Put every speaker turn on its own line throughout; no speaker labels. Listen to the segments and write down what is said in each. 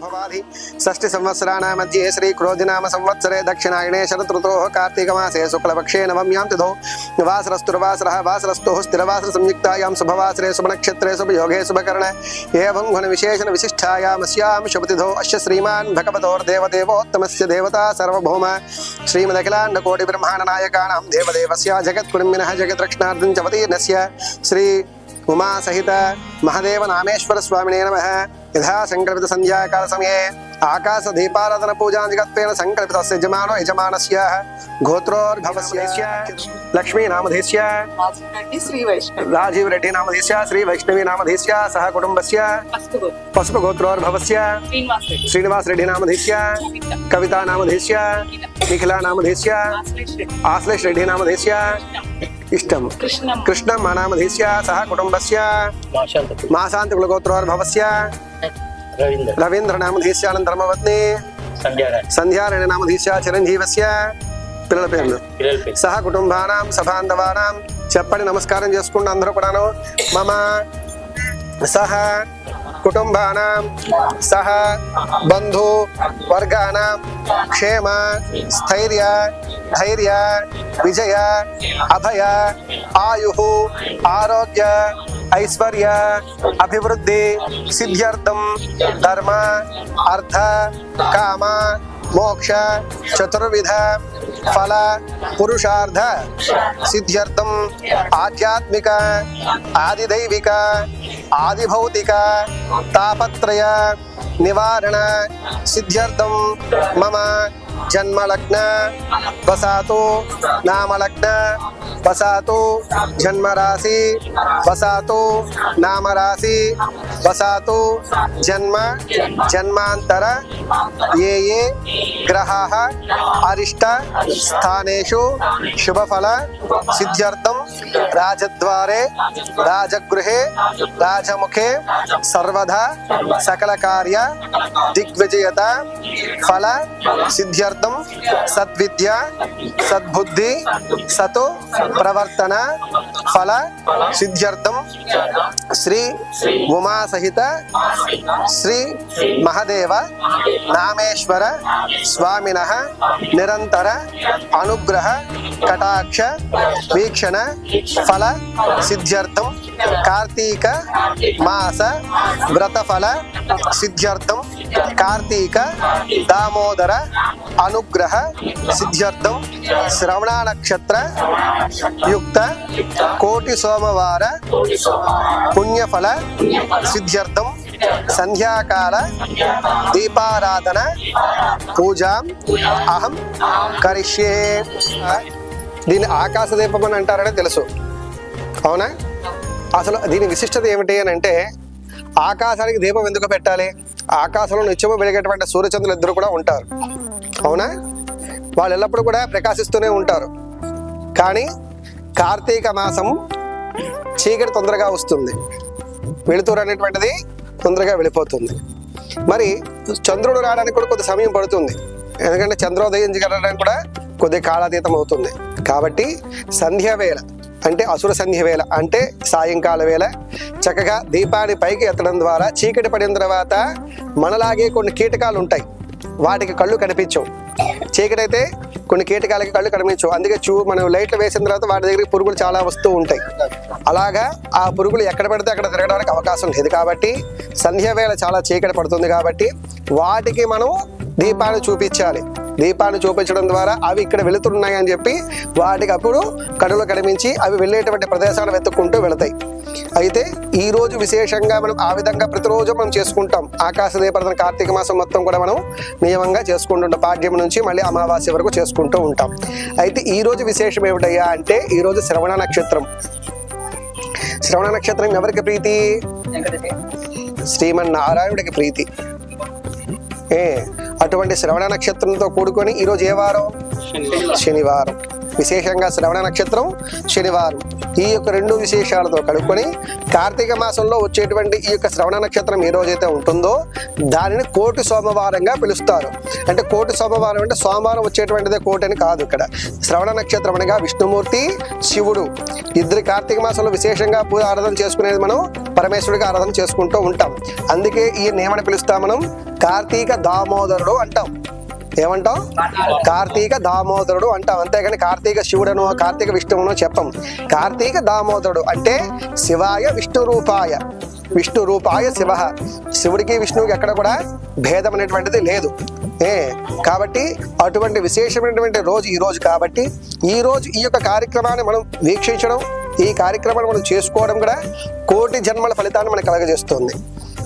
भवाधि षष्टिसंवत्सराणामध्ये श्रीक्रोधिनाम संवत्सरे दक्षिणायणे शरतृतो कार्तिकमासे शुक्लपक्षे नवम्यां तिथौ वासरस्तुर्वासरः वासरस्तुः स्थिरवासरसंयुक्तायां शुभवासरे शुभनक्षत्रे शुभयोगे शुभकरणे एवं गुणविशेषणविशिष्टायामस्यां शुभतिथौ अस्य श्रीमान् भगवतोर्देवदेवोत्तमस्य देवता सर्वभौम श्रीमदखिलाण्डकोटिब्रह्माण्डनायकाणां देवदेवस्य जगत्कुणिम्बिनः जगद्रक्षणार्दं च श्री उमा सहित
महादेव नामेश्वर स्वामिने
नमः। यथा सङ्कल्पितसन्ध्याकालसमये आकाशदीपाराधनपूजादिकत्वेन सङ्कल्पितस्य यजमानो यजमानस्य लक्ष्मी
नाम
राजीव रेड्डी
नामधेस्य श्रीवैष्णवीनामधेस्य
सह कुटुम्बस्य पशुपगोत्रोर्भवस्य
श्रीनिवास
रेड्डी नाम कविता नाम
निखिला नाम
आश्लेष रेड्डी नाम ఇష్టం.
కృష్ణమ్మ.
కృష్ణం నామధేస్య సహ కుటుంబస్య. మాసాంత కులగోత్రోర్భవస్య.
రవీంద్ర.
రవీంద్ర నామధీస్యానం ధర్మవత్ని
సంధ్యారాణి
సంధ్యారాయణ నామధీస్య చిరంజీవస్య. పిల్లల పేర్లు. సహ కుటుంబానాం సభాంధవానాం చెప్పండి నమస్కారం చేసుకుంటూ అందరూ కూడాను. మమ సహ కుటుంబానాం సహ బంధు వర్గానాం. క్షేమ స్థైర్య ధైర్య विजय, अभय, आयु, आरोग्य, ऐश्वर्य, अभिवृद्धि सिद्ध्यर्थम धर्म, अर्थ, काम, मोक्ष, चतुर्विध, फल, पुरुषार्थ सिद्ध्यर्थम आध्यात्मिक, आदिदैविक, आदिभौतिक, तापत्रय, निवारण सिद्ध्यर्थम मम जन्म लग्न बसातो नाम लग्न बसातो जन्म राशि बसातो नाम राशि बसातो जन्म जन्मांतर ये ये ग्रहा, अरिष्ट, स्थानेषु, शुभफल सिद्ध्यर्थम राजद्वारे, राजगृहे, राजमुखे सर्वदा सकलकार्य, दिग्विजयता, फल सिद्ध्यर्थम सद्विद्या, सद्बुद्धि, सतो, प्रवर्तना, फल सिद्ध्यर्थम श्री उमा सहित श्री महादेव, नामेश्वर, स्वामिनः, निरंतर, अनुग्रह कटाक्ष, वीक्षण, फल, सिद्ध्यर्थ, कार्तीक, मास, व्रतफल, सिद्ध्यर्थ, कार्तीक, दामोदर, अनुग्रह, सिद्ध्यर्थ, श्रवण नक्षत्र, युक्त, कोटि सोमवार, पुण्यफल, सिद्ध्यर्थ संध्याकाल दीपाराधन पूजा अहम करिष्ये। దీన్ని ఆకాశ దీపం అని అంటారనే తెలుసు. అవునా? అసలు దీని విశిష్టత ఏమిటి అని అంటే ఆకాశానికి దీపం ఎందుకు పెట్టాలి? ఆకాశంలో నిత్యము వెలిగేటువంటి సూర్యచంద్రులు ఇద్దరు కూడా ఉంటారు. అవునా? వాళ్ళు ఎల్లప్పుడూ కూడా ప్రకాశిస్తూనే ఉంటారు. కానీ కార్తీక మాసం చీకటి తొందరగా వస్తుంది. వెళుతురు అనేటువంటిది తొందరగా వెళ్ళిపోతుంది. మరి చంద్రుడు రావడానికి కూడా కొద్ది సమయం పడుతుంది. ఎందుకంటే చంద్రోదయం జరగడానికి కూడా కొద్ది కాలాతీతం అవుతుంది. కాబట్టి సంధ్య వేళ అంటే అసుర సంధ్య వేళ అంటే సాయంకాల వేళ చక్కగా దీపాన్ని పైకి ఎత్తడం ద్వారా చీకటి పడిన తర్వాత మనలాగే కొన్ని కీటకాలు ఉంటాయి. వాటికి కళ్ళు కనిపించవు. చీకటి అయితే కొన్ని కీటకాలకి కళ్ళు కనిపించవు. అందుకే చూ మనం లైట్లు వేసిన తర్వాత వాటి దగ్గరికి పురుగులు చాలా వస్తూ ఉంటాయి. అలాగా ఆ పురుగులు ఎక్కడ పడితే అక్కడ తిరగడానికి అవకాశం లేదు. కాబట్టి సంధ్య వేళ చాలా చీకటి పడుతుంది కాబట్టి వాటికి మనం దీపాన్ని చూపించాలి. దీపాన్ని చూపించడం ద్వారా అవి ఇక్కడ వెళుతున్నాయి అని చెప్పి వాటికి అప్పుడు కడులు కనిపించి అవి వెళ్ళేటువంటి ప్రదేశాలు వెతుక్కుంటూ వెళతాయి. అయితే ఈ రోజు విశేషంగా మనం ఆ విధంగా ప్రతిరోజు మనం చేసుకుంటాం. ఆకాశ దీపారాధన కార్తీక మాసం మొత్తం కూడా మనం నియమంగా చేసుకుంటుంటాం. పాడ్యం నుంచి మళ్ళీ అమావాస్య వరకు చేసుకుంటూ ఉంటాం. అయితే ఈ రోజు విశేషం ఏమిటయ్యా అంటే ఈ రోజు శ్రవణ నక్షత్రం. శ్రవణ నక్షత్రం ఎవరికి ప్రీతి? శ్రీమన్నారాయణుడికి ప్రీతి. ఏ? అటువంటి శ్రవణ నక్షత్రంతో కూడుకొని ఈరోజు ఏ వారం? శనివారం. విశేషంగా శ్రవణ నక్షత్రం శనివారం. ఈ యొక్క రెండు విశేషాలతో కలుపుకొని కార్తీక మాసంలో వచ్చేటువంటి ఈ యొక్క శ్రవణ నక్షత్రం ఏ రోజైతే ఉంటుందో దానిని కోటి సోమవారంగా పిలుస్తారు. అంటే కోటి సోమవారం అంటే సోమవారం వచ్చేటువంటిదే కోటి అని కాదు ఇక్కడ. శ్రవణ నక్షత్రం అనగా విష్ణుమూర్తి శివుడు. ఇద్దరు కార్తీక మాసంలో విశేషంగా పూజ ఆరాధన చేసుకునేది మనం పరమేశ్వరుడికి ఆరాధన చేసుకుంటూ ఉంటాం. అందుకే ఈ నేమని పిలుస్తాం మనం కార్తీక దామోదరుడు అంటాం. ఏమంటాం కార్తీక దామోదరుడు అంటాం అంతేగాని కార్తీక శివుడను కార్తీక విష్ణువును చెప్పం కార్తీక దామోదరుడు అంటే శివాయ విష్ణు రూపాయ విష్ణు రూపాయ శివ. శివుడికి విష్ణువుకి ఎక్కడ కూడా భేదం అనేటువంటిది లేదు. ఏ కాబట్టి అటువంటి విశేషమైనటువంటి రోజు ఈ రోజు కాబట్టి ఈ రోజు ఈ యొక్క కార్యక్రమాన్ని మనం వీక్షించడం ఈ కార్యక్రమాన్ని మనం చేసుకోవడం కూడా కోటి జన్మల ఫలితాన్ని మనకు కలగజేస్తుంది.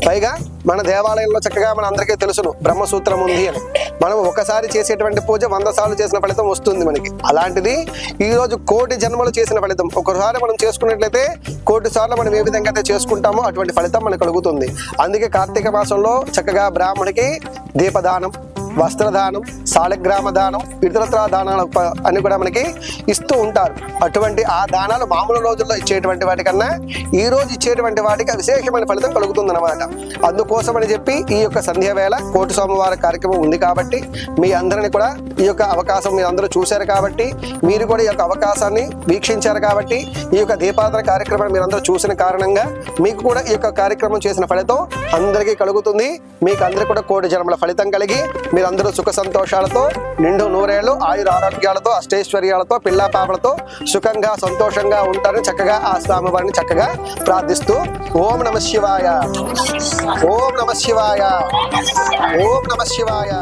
పైగా మన దేవాలయంలో చక్కగా మన అందరికీ తెలుసును బ్రహ్మసూత్రం ఉంది అని. మనం ఒకసారి చేసేటువంటి పూజ వంద సార్లు చేసిన ఫలితం వస్తుంది మనకి. అలాంటిది ఈ రోజు కోటి జన్మలు చేసిన ఫలితం. ఒకసారి మనం చేసుకున్నట్లయితే కోటి సార్లు మనం ఏ విధంగా అయితే చేసుకుంటామో అటువంటి ఫలితం మనకు కలుగుతుంది. అందుకే కార్తీక మాసంలో చక్కగా బ్రాహ్మణికి దీపదానం వస్త్రదానం సాలగ్రామ దానం ఇతరత్ర దానాలు అని కూడా మనకి ఇస్తూ ఉంటారు. అటువంటి ఆ దానాలు మామూలు రోజుల్లో ఇచ్చేటువంటి వాటికన్నా ఈ రోజు ఇచ్చేటువంటి వాటికి విశేషమైన ఫలితం కలుగుతుంది అనమాట అందుకోసం అని చెప్పి ఈ యొక్క సంధ్య వేళ కోటి సోమవారం కార్యక్రమం ఉంది కాబట్టి మీ అందరిని కూడా ఈ యొక్క అవకాశం మీరు అందరూ చూశారు కాబట్టి మీరు కూడా ఈ యొక్క అవకాశాన్ని వీక్షించారు కాబట్టి ఈ యొక్క దీపారాధన కార్యక్రమాన్ని మీరు అందరూ చూసిన కారణంగా మీకు కూడా ఈ యొక్క కార్యక్రమం చేసిన ఫలితం అందరికీ కలుగుతుంది. మీకు అందరికీ కూడా కోటి జన్మల ఫలితం కలిగి మీరు మీరందరూ సుఖ సంతోషాలతో నిండు నూరేళ్ళు ఆయుర ఆరోగ్యాలతో అష్టైశ్వర్యాలతో పిల్లా పాపలతో సుఖంగా సంతోషంగా ఉంటారని చక్కగా ఆ స్వామివారిని చక్కగా ప్రార్థిస్తూ
ఓం నమ శివాయ. ఓం నమ శివాయ. ఓం నమ శివాయ.